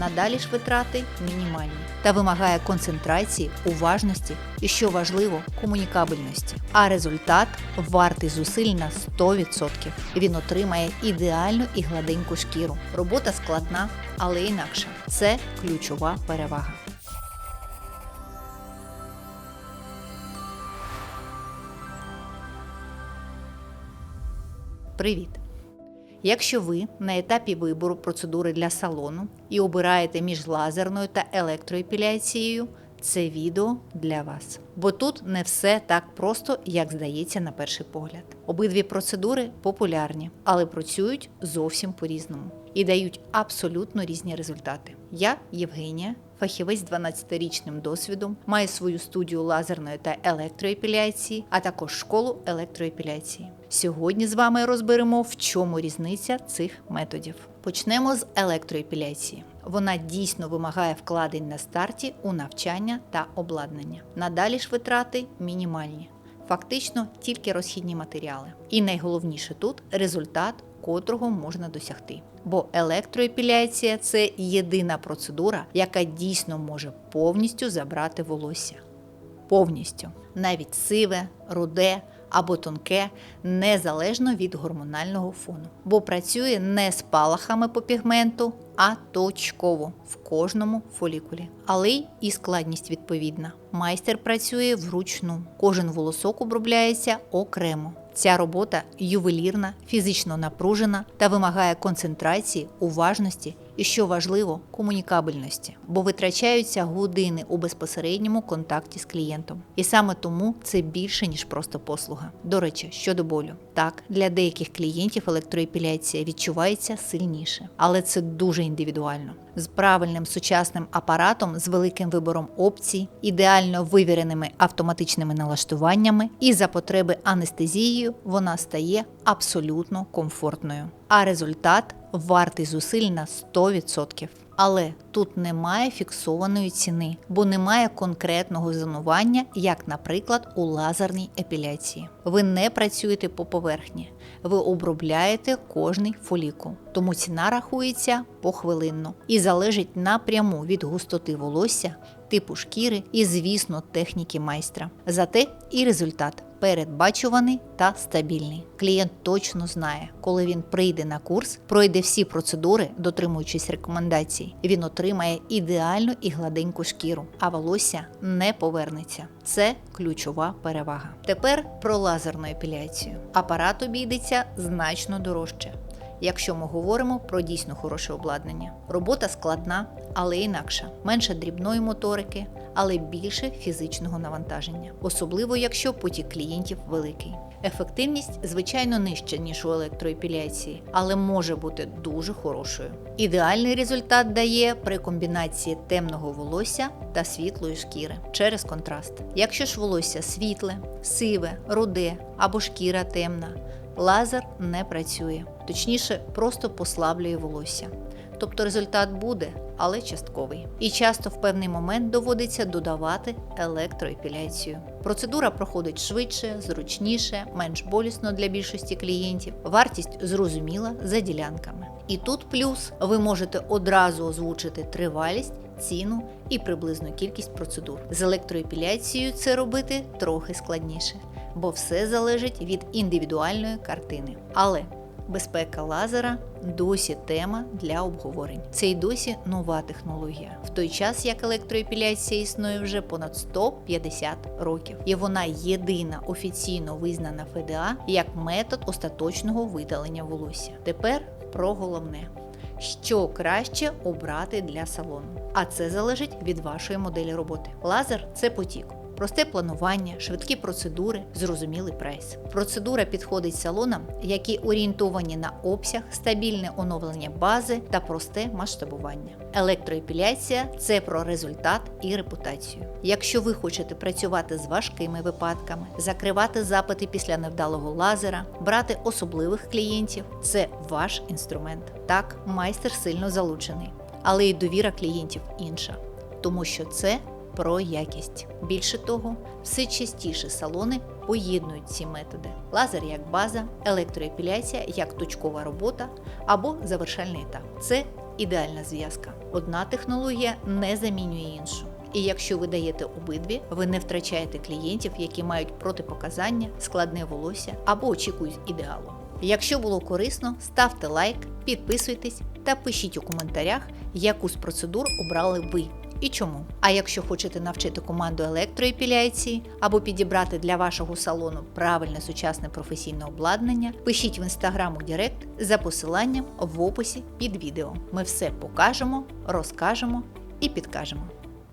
Надалі ж витрати мінімальні та вимагає концентрації, уважності і, що важливо, комунікабельності. А результат вартий зусиль на 100%. Він отримає ідеальну і гладеньку шкіру. Робота складна, але інакша. Це ключова перевага. Привіт! Якщо ви на етапі вибору процедури для салону і обираєте між лазерною та електроепіляцією, це відео для вас. Бо тут не все так просто, як здається на перший погляд. Обидві процедури популярні, але працюють зовсім по-різному і дають абсолютно різні результати. Я Євгенія, фахівець з 12-річним досвідом, маю свою студію лазерної та електроепіляції, а також школу електроепіляції. Сьогодні з вами розберемо, в чому різниця цих методів. Почнемо з електроепіляції. Вона дійсно вимагає вкладень на старті у навчання та обладнання. Надалі ж витрати мінімальні. Фактично тільки розхідні матеріали. І найголовніше тут результат, котрого можна досягти. Бо електроепіляція це єдина процедура, яка дійсно може повністю забрати волосся. Повністю. Навіть сиве, руде або тонке, незалежно від гормонального фону. Бо працює не з палахами по пігменту, а точково в кожному фолікулі. Але і складність відповідна. Майстер працює вручну. Кожен волосок обробляється окремо. Ця робота ювелірна, фізично напружена та вимагає концентрації, уважності і, що важливо, комунікабельності, бо витрачаються години у безпосередньому контакті з клієнтом. І саме тому це більше ніж просто послуга. До речі, щодо болю, так для деяких клієнтів електроепіляція відчувається сильніше, але це дуже індивідуально. З правильним сучасним апаратом, з великим вибором опцій, ідеально вивіреними автоматичними налаштуваннями і за потреби анестезією вона стає абсолютно комфортною. А результат вартий зусиль на 100%. Але тут немає фіксованої ціни, бо немає конкретного зонування, як, наприклад, у лазерній епіляції. Ви не працюєте по поверхні, ви обробляєте кожний фолікул, тому ціна рахується похвилинно і залежить напряму від густоти волосся, типу шкіри і, звісно, техніки майстра. Зате і результат передбачуваний та стабільний. Клієнт точно знає, коли він прийде на курс, пройде всі процедури, дотримуючись рекомендацій, він отримає ідеальну і гладеньку шкіру, а волосся не повернеться. Це ключова перевага. Тепер про лазерну епіляцію. Апарат обійдеться значно дорожче. Якщо ми говоримо про дійсно хороше обладнання, робота складна, але інакша, менше дрібної моторики, але більше фізичного навантаження, особливо якщо потік клієнтів великий. Ефективність, звичайно, нижча, ніж у електроепіляції, але може бути дуже хорошою. Ідеальний результат дає при комбінації темного волосся та світлої шкіри через контраст. Якщо ж волосся світле, сиве, руде або шкіра темна, лазер не працює, точніше, просто послаблює волосся. Тобто результат буде, але частковий. І часто в певний момент доводиться додавати електроепіляцію. Процедура проходить швидше, зручніше, менш болісно для більшості клієнтів. Вартість зрозуміла за ділянками. І тут плюс ви можете одразу озвучити тривалість. Ціну і приблизну кількість процедур. З електроепіляцією це робити трохи складніше, бо все залежить від індивідуальної картини. Але безпека лазера досі тема для обговорень. Це й досі нова технологія, в той час як електроепіляція існує вже понад 150 років, і вона єдина офіційно визнана ФДА як метод остаточного видалення волосся. Тепер про головне. Що краще обрати для салону, а це залежить від вашої моделі роботи. Лазер це потік просте планування, швидкі процедури, зрозумілий прайс. Процедура підходить салонам, які орієнтовані на обсяг, стабільне оновлення бази та просте масштабування. Електроепіляція це про результат і репутацію. Якщо ви хочете працювати з важкими випадками, закривати запити після невдалого лазера, брати особливих клієнтів, це ваш інструмент. Так, майстер сильно залучений, але й довіра клієнтів інша, тому що це про якість. Більше того, все частіше салони поєднують ці методи: лазер як база, електроепіляція як точкова робота або завершальний етап. Це ідеальна зв'язка. Одна технологія не замінює іншу. І якщо ви даєте обидві, ви не втрачаєте клієнтів, які мають протипоказання, складне волосся або очікують ідеалу. Якщо було корисно, ставте лайк, підписуйтесь та пишіть у коментарях, яку з процедур обрали ви і чому. А якщо хочете навчити команду електроепіляції або підібрати для вашого салону правильне сучасне професійне обладнання, пишіть в інстаграм у Директ за посиланням в описі під відео. Ми все покажемо, розкажемо і підкажемо.